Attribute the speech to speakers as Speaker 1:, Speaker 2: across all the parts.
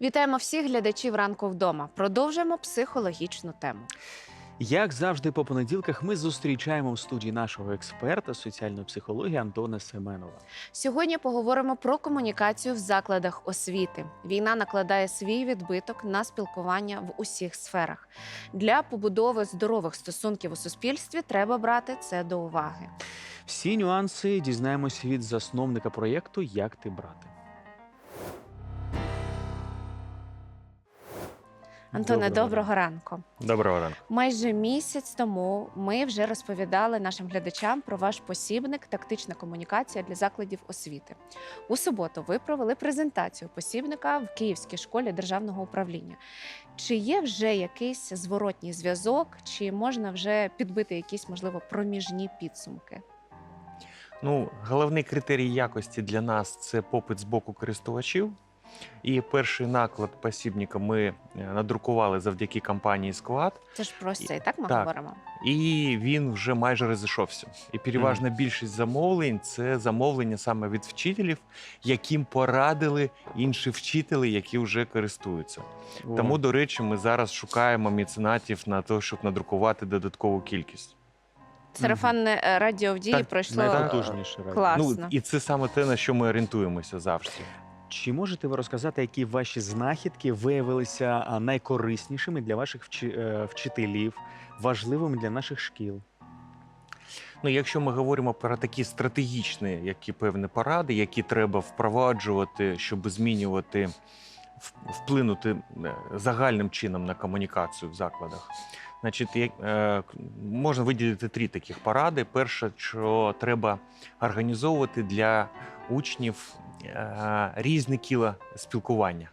Speaker 1: Вітаємо всіх глядачів ранку вдома. Продовжуємо психологічну тему.
Speaker 2: Як завжди, по понеділках ми зустрічаємо в студії нашого експерта з соціальної психології Антона Семенова.
Speaker 1: Сьогодні поговоримо про комунікацію в закладах освіти. Війна накладає свій відбиток на спілкування в усіх сферах. Для побудови здорових стосунків у суспільстві треба брати це до уваги.
Speaker 2: Всі нюанси дізнаємося від засновника проєкту Як ти брати.
Speaker 1: Антоне,
Speaker 2: Доброго
Speaker 1: доброго ранку.
Speaker 3: Доброго ранку.
Speaker 1: Майже місяць тому ми вже розповідали нашим глядачам про ваш посібник Тактична комунікація для закладів освіти. У суботу ви провели презентацію посібника в Київській школі державного управління. Чи є вже якийсь зворотній зв'язок, чи можна вже підбити якісь, можливо, проміжні підсумки?
Speaker 3: Ну, головний критерій якості для нас це попит з боку користувачів. І перший наклад посібника ми е, надрукували завдяки компанії Склад,
Speaker 1: Це ж про це і так ми
Speaker 3: Так.
Speaker 1: говоримо.
Speaker 3: і він вже майже розійшовся. І переважна більшість замовлень це замовлення саме від вчителів, яким порадили інші вчителі, які вже користуються. Тому, до речі, ми зараз шукаємо меценатів на те, щоб надрукувати додаткову кількість.
Speaker 1: Сарафанне радіо в дії
Speaker 3: Так,
Speaker 1: пройшло класно.
Speaker 3: Ну і це саме те, на що ми орієнтуємося завжди.
Speaker 2: Чи можете ви розказати, які ваші знахідки виявилися найкориснішими для ваших е, вчителів, важливими для наших шкіл?
Speaker 3: Ну, якщо ми говоримо про такі стратегічні, які певні поради, які треба впроваджувати, щоб змінювати, вплинути е, загальним чином на комунікацію в закладах. Значить, е, можна виділити три таких поради. Перше, що треба організовувати для учнів е, різні кіла спілкування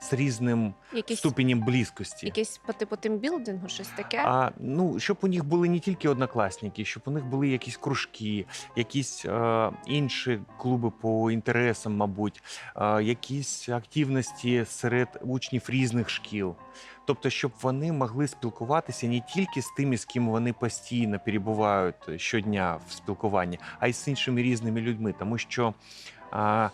Speaker 3: з різним
Speaker 1: Якісь,
Speaker 3: ступенем близькості.
Speaker 1: якісь по типу тимбілдингу, щось таке.
Speaker 3: А ну щоб у них були не тільки однокласники, щоб у них були якісь кружки, якісь е, інші клуби по інтересам, мабуть, е, якісь активності серед учнів різних шкіл. Тобто, щоб вони могли спілкуватися не тільки з тими, з ким вони постійно перебувають щодня в спілкуванні, а й з іншими різними людьми, тому що. А,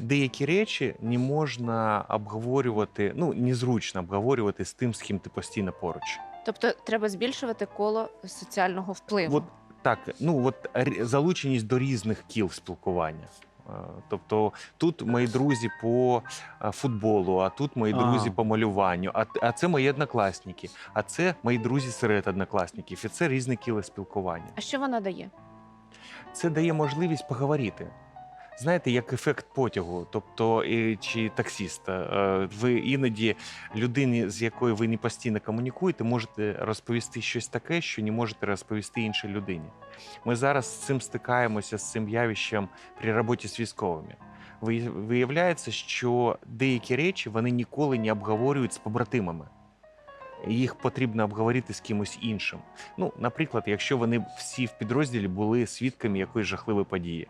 Speaker 3: деякі речі не можна обговорювати, ну незручно обговорювати з тим, з ким ти постійно поруч.
Speaker 1: Тобто треба збільшувати коло соціального впливу.
Speaker 3: От так, ну от залученість до різних кіл спілкування. Е, Тобто тут мої друзі по е, футболу, а тут мої
Speaker 2: А.
Speaker 3: друзі по малюванню, а, а це мої однокласники, а це мої друзі серед однокласників. І це різне кіле спілкування.
Speaker 1: А що вона дає?
Speaker 3: Це дає можливість поговорити. Знаєте, як ефект потягу, тобто чи таксіста. Е, Ви іноді людині, з якою ви не постійно комунікуєте, можете розповісти щось таке, що не можете розповісти іншій людині. Ми зараз з цим стикаємося з цим явищем при роботі з військовими. Ви- Виявляється, що деякі речі вони ніколи не обговорюють з побратимами. Їх потрібно обговорити з кимось іншим. Ну, наприклад, якщо вони всі в підрозділі були свідками якоїсь жахливої події.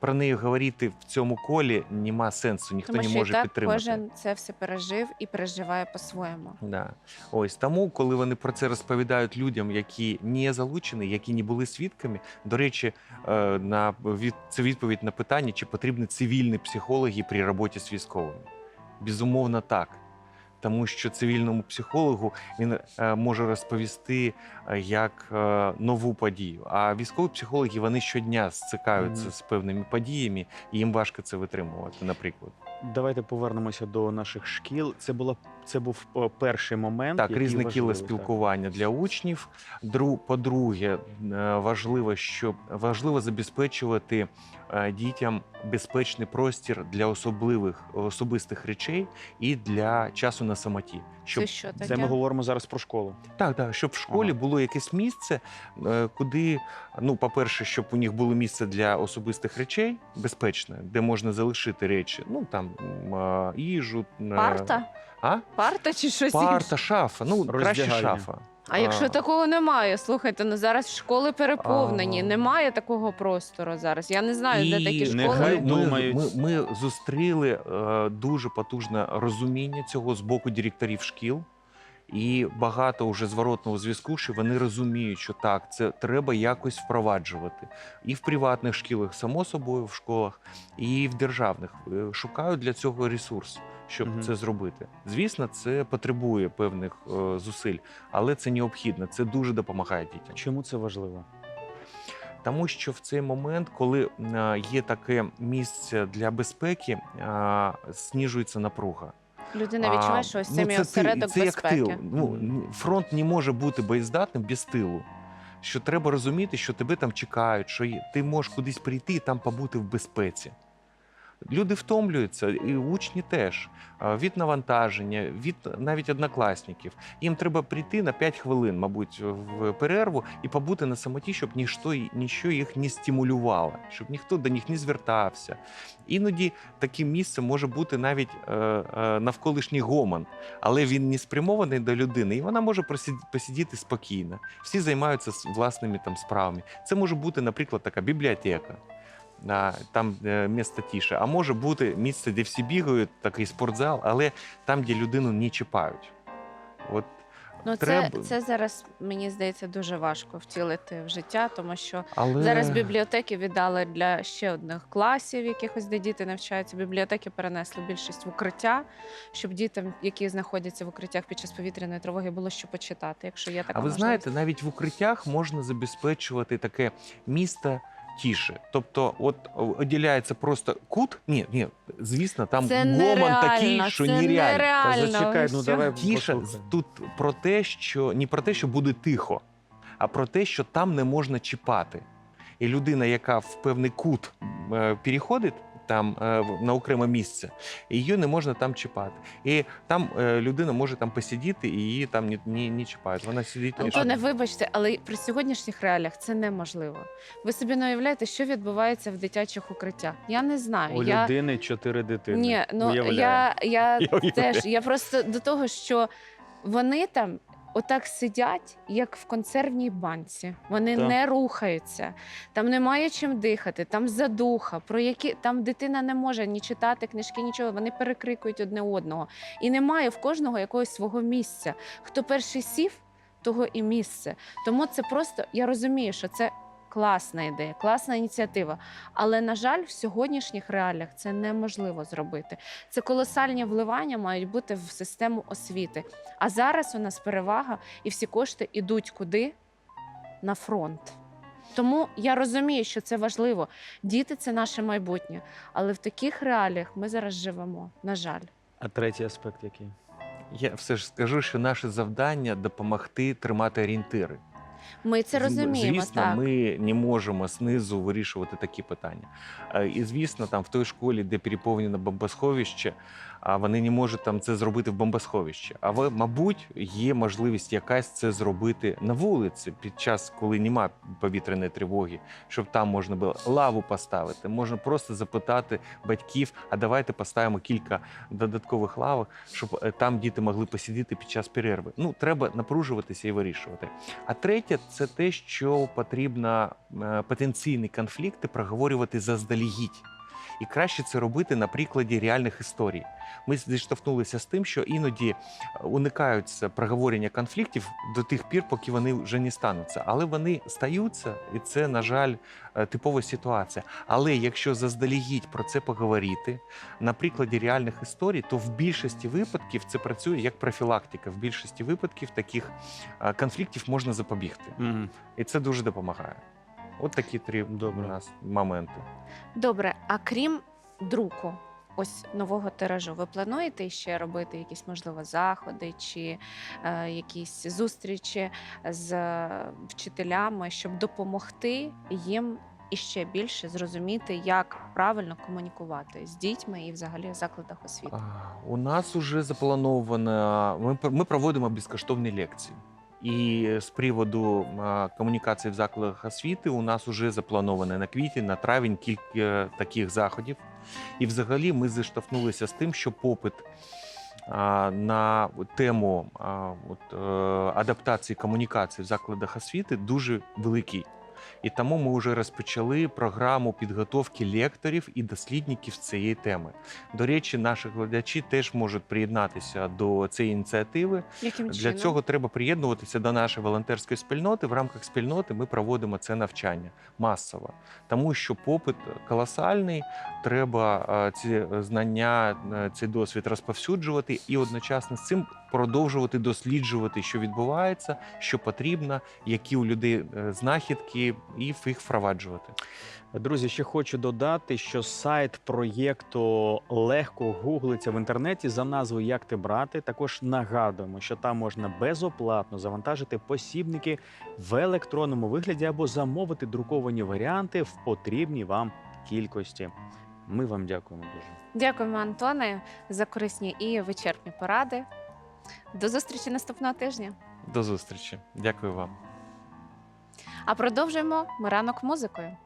Speaker 3: Про неї говорити в цьому колі нема сенсу, ніхто
Speaker 1: Тому
Speaker 3: не
Speaker 1: що і
Speaker 3: може
Speaker 1: так
Speaker 3: підтримати.
Speaker 1: кожен це все пережив і переживає по-своєму.
Speaker 3: Да. Ось тому, коли вони про це розповідають людям, які не залучені, які не були свідками. До речі, е, на від це відповідь на питання, чи потрібні цивільні психологи при роботі з військовими. Безумовно, так. Тому що цивільному психологу він е, може розповісти е, як е, нову подію. А військові психологи вони щодня стикаються
Speaker 2: Мгм.
Speaker 3: з певними подіями, і їм важко це витримувати, наприклад.
Speaker 2: Давайте повернемося до наших шкіл. Це було це був е, перший момент.
Speaker 3: Так, різне кіле
Speaker 2: важливий, так.
Speaker 3: для учнів. Дру, по-друге, е, важливо, щоб важливо забезпечувати е, дітям безпечний простір для особливих особистих речей і для часу на самоті. Щоб
Speaker 1: Це що таке?
Speaker 2: Це ми говоримо зараз про школу.
Speaker 3: так, так, щоб в школі
Speaker 2: Ага.
Speaker 3: було якесь місце, куди, ну, по-перше, щоб у них було місце для особистих речей безпечне, де можна залишити речі. Ну там їжу,
Speaker 1: Парта?
Speaker 3: А?
Speaker 1: Парта чи щось
Speaker 3: Парта, шафа. Ну, краще
Speaker 2: Роздягальня.
Speaker 3: шафа.
Speaker 1: А якщо такого немає, слухайте, ну зараз школи переповнені,
Speaker 3: А.
Speaker 1: немає такого простору зараз. Я не знаю, де такі
Speaker 3: школи.
Speaker 2: нехай
Speaker 3: ми,
Speaker 2: думають.
Speaker 3: ми, ми зустріли е, дуже потужне розуміння цього з боку директорів шкіл. І багато вже зворотного зв'язку, що вони розуміють, що так, це треба якось впроваджувати. І в приватних шкілах, само собою, в школах, і в державних Е, шукають для цього ресурс, щоб
Speaker 2: Мгм.
Speaker 3: це зробити. Звісно, це потребує певних е, зусиль, але це необхідно. Це дуже допомагає дітям.
Speaker 2: Чому це важливо?
Speaker 3: Тому що в цей момент, коли е, є таке місце для безпеки, е, знижується напруга.
Speaker 1: Людина відчуває, що ось це мій осередок
Speaker 3: це як тил. Ну, фронт не може бути боєздатним без тилу. Що треба розуміти, що тебе там чекають, що ти можеш кудись прийти і там побути в безпеці. Люди втомлюються, і учні теж від навантаження, від навіть однокласників. Їм треба прийти на 5 хвилин, мабуть, в перерву і побути на самоті, щоб ніщо, ніщо їх не стимулювало, щоб ніхто до них не звертався. Іноді таким місцем може бути навіть е, е, навколишній гомон, але він не спрямований до людини, і вона може посидіти спокійно. Всі займаються власними там справами. Це може бути, наприклад, така бібліотека. Там е, місце тіше, а може бути місце, де всі бігають, такий спортзал, але там, де людину не чіпають. От
Speaker 1: Ну, це,
Speaker 3: треба-
Speaker 1: це зараз мені здається дуже важко втілити в життя, тому що
Speaker 3: але
Speaker 1: зараз бібліотеки віддали для ще одних класів, якихось де діти навчаються. Бібліотеки перенесли більшість в укриття, щоб дітям, які знаходяться в укриттях під час повітряної тривоги, було що почитати. Якщо є така
Speaker 3: А ви
Speaker 1: можливість.
Speaker 3: знаєте, навіть в укриттях можна забезпечувати таке місто тіше. Тобто, от оділяється просто кут. Ні, ні, звісно, там
Speaker 1: це
Speaker 3: гомон
Speaker 1: нереально,
Speaker 3: такий, що
Speaker 1: це
Speaker 3: нереально.
Speaker 1: нереально.
Speaker 2: Та зачекай, ну давай
Speaker 3: Тіше
Speaker 2: послухаємо.
Speaker 3: тут про те, що не про те, що буде тихо, а про те, що там не можна чіпати. І людина, яка в певний кут е, переходить там е, на окреме місце, І її не можна там чіпати. І там е, людина може там посидіти, і її там не, не, не чіпають. Вона сидить.
Speaker 1: Антоне, вибачте, але при сьогоднішніх реаліях це неможливо. Ви собі не уявляєте, що відбувається в дитячих укриттях? Я не знаю.
Speaker 2: У
Speaker 1: я...
Speaker 2: людини чотири дитини.
Speaker 1: Ні, ну
Speaker 2: Уявляю.
Speaker 1: я, я,
Speaker 3: Я
Speaker 1: теж я просто до того, що вони там отак сидять, як в консервній банці. Вони
Speaker 2: Так.
Speaker 1: не рухаються, там немає чим дихати, там задуха, про які там дитина не може ні читати книжки, нічого. Вони перекрикують одне одного. І немає в кожного якогось свого місця. Хто перший сів, того і місце. Тому це просто я розумію, що це. Класна ідея, класна ініціатива. Але, на жаль, в сьогоднішніх реаліях це неможливо зробити. Це колосальні вливання мають бути в систему освіти. А зараз у нас перевага, і всі кошти йдуть куди? На фронт. Тому я розумію, що це важливо. Діти це наше майбутнє. Але в таких реаліях ми зараз живемо. На жаль.
Speaker 2: А третій аспект який?
Speaker 3: Я все ж скажу, що наше завдання допомогти тримати орієнтири.
Speaker 1: Ми це розуміємо.
Speaker 3: Звісно,
Speaker 1: так.
Speaker 3: ми не можемо знизу вирішувати такі питання. Е, І звісно, там в той школі, де переповнено бомбосховище, а вони не можуть там це зробити в бомбосховищі. Але, мабуть, є можливість якась це зробити на вулиці під час, коли немає повітряної тривоги, щоб там можна було лаву поставити. Можна просто запитати батьків, а давайте поставимо кілька додаткових лавок, щоб е, там діти могли посидіти під час перерви. Ну, треба напружуватися і вирішувати. А третє це те, що потрібно е, потенційні конфлікти проговорювати заздалегідь. І краще це робити на прикладі реальних історій. Ми зіштовхнулися з тим, що іноді уникаються проговорення конфліктів до тих пір, поки вони вже не стануться. Але вони стаються, і це, на жаль, е, типова ситуація. Але якщо заздалегідь про це поговорити на прикладі реальних історій, то в більшості випадків це працює як профілактика. В більшості випадків таких е, конфліктів можна запобігти.
Speaker 2: Мгм.
Speaker 3: І це дуже допомагає. От такі три
Speaker 2: Добре.
Speaker 3: у нас моменти.
Speaker 1: Добре, а крім друку, ось нового тиражу, ви плануєте ще робити якісь можливо заходи чи е, якісь зустрічі з е, вчителями, щоб допомогти їм іще більше зрозуміти, як правильно комунікувати з дітьми і взагалі в закладах освіти?
Speaker 3: У нас уже заплановано. Ми, ми проводимо безкоштовні лекції. І з приводу комунікації в закладах освіти у нас вже заплановане на квітень, на травень кілька таких заходів. І взагалі ми зіштовхнулися з тим, що попит на тему е, адаптації комунікації в закладах освіти дуже великий. І тому ми вже розпочали програму підготовки лекторів і дослідників цієї теми. До речі, наші глядачі теж можуть приєднатися до цієї ініціативи.
Speaker 1: Яким
Speaker 3: Для цього треба приєднуватися до нашої волонтерської спільноти. В рамках спільноти ми проводимо це навчання масово, тому що попит колосальний. Треба е, ці знання, е, цей досвід розповсюджувати і одночасно з цим продовжувати досліджувати, що відбувається, що потрібно, які у людей е, знахідки, і їх впроваджувати.
Speaker 2: Друзі, ще хочу додати, що сайт проєкту легко гуглиться в інтернеті за назвою Як ти брати. Також нагадуємо, що там можна безоплатно завантажити посібники в електронному вигляді або замовити друковані варіанти в потрібній вам кількості. Ми вам дякуємо дуже.
Speaker 1: Дякуємо, Антоне, за корисні і вичерпні поради. До зустрічі наступного тижня.
Speaker 3: До зустрічі. Дякую вам.
Speaker 1: А продовжуємо ми ранок музикою.